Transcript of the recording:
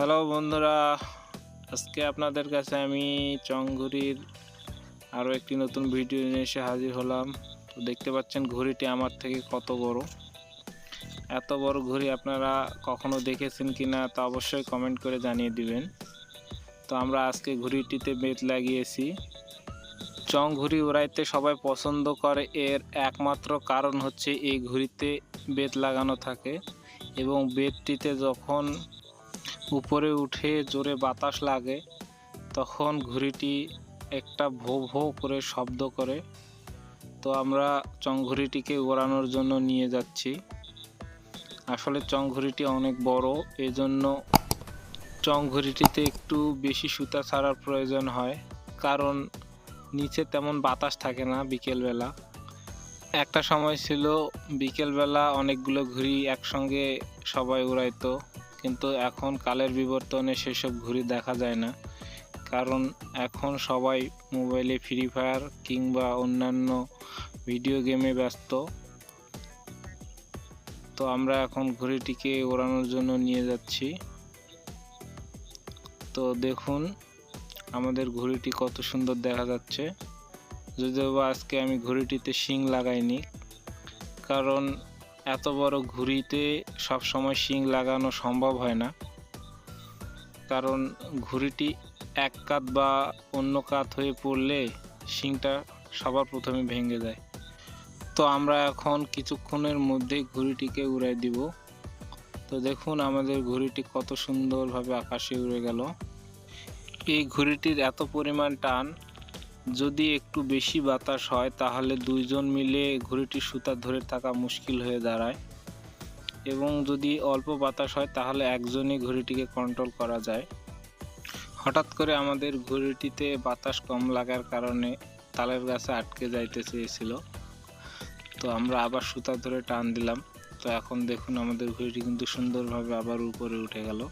Hello বন্ধুরা, আজকে আপনাদের কাছে আমি চংঘুরির আরও একটি নতুন ভিডিও নিয়ে এসে হাজির হলাম। তো দেখতে পাচ্ছেন ঘড়িটি আমার থেকে কত বড়। এত বড় ঘড়ি আপনারা কখনো দেখেছেন কি না তা অবশ্যই কমেন্ট করে জানিয়ে দিবেন। তো আমরা আজকে ঘড়িটিতে বেত লাগিয়েছি। চং ঘুড়ি উড়াইতে সবাই পছন্দ করে, এর একমাত্র কারণ হচ্ছে এই ঘুড়িতে বেত লাগানো থাকে এবং বেতটিতে যখন উপরে উঠে জোরে বাতাস লাগে, তখন ঘুড়িটি একটা ভো ভো করে শব্দ করে, তো আমরা চংঘুড়িটিকে ওড়ানোর জন্য নিয়ে যাচ্ছি। আসলে চংঘুড়িটি অনেক বড়, এজন্য চংঘুড়িটিতে একটু বেশি সুতা ছাড়ার প্রয়োজন হয়, কারণ নিচে তেমন বাতাস থাকে না বিকেলবেলা। একটা সময় ছিল বিকেলবেলা অনেকগুলো ঘুড়ি একসঙ্গে সবাই উড়াইতো। কিন্তু এখন কালের বিবর্তনে সেসব ঘুড়ি দেখা যায় না। কারণ এখন সবাই মোবাইলে ফ্রি ফায়ার কিংবা অন্যান্য ভিডিও গেমে ব্যস্ত। তো আমরা এখন ঘুড়িটিকে ওড়ানোর জন্য নিয়ে যাচ্ছি। তো দেখুন, আমাদের ঘুড়িটি কত সুন্দর দেখা যাচ্ছে। যদিও বা আজকে আমি ঘুড়িটিতে শিং লাগাইনি, কারণ এত বড় ঘুড়িতে সব সময় শিং লাগানো সম্ভব হয় না। কারণ ঘুড়িটি এক কাত বা অন্য কাত হয়ে পড়লে শিংটা সবার প্রথমে ভেঙে যায়। তো আমরা এখন কিছুক্ষণের মধ্যেই ঘুড়িটিকে উড়াই দিব। তো দেখুন আমাদের ঘুড়িটি কত সুন্দরভাবে আকাশে উড়ে গেল। এই ঘুড়িটির এত পরিমাণ টান যদি একটু বেশি বাতাস হয়, তাহলে দুইজন মিলে ঘুড়িটির সুতা ধরে থাকা মুশকিল হয়ে দাঁড়ায়। এবং যদি অল্প বাতাস হয়, তাহলে একজনই ঘুড়িটিকে কন্ট্রোল করা যায়। হঠাৎ করে আমাদের ঘুড়িটিতে বাতাস কম লাগার কারণে তালের গাছে আটকে যাইতে চেয়েছিল। তো আমরা আবার সুতা ধরে টান দিলাম। তো এখন দেখুন, আমাদের ঘুড়িটি কিন্তু সুন্দরভাবে আবার উপরে উঠে গেল।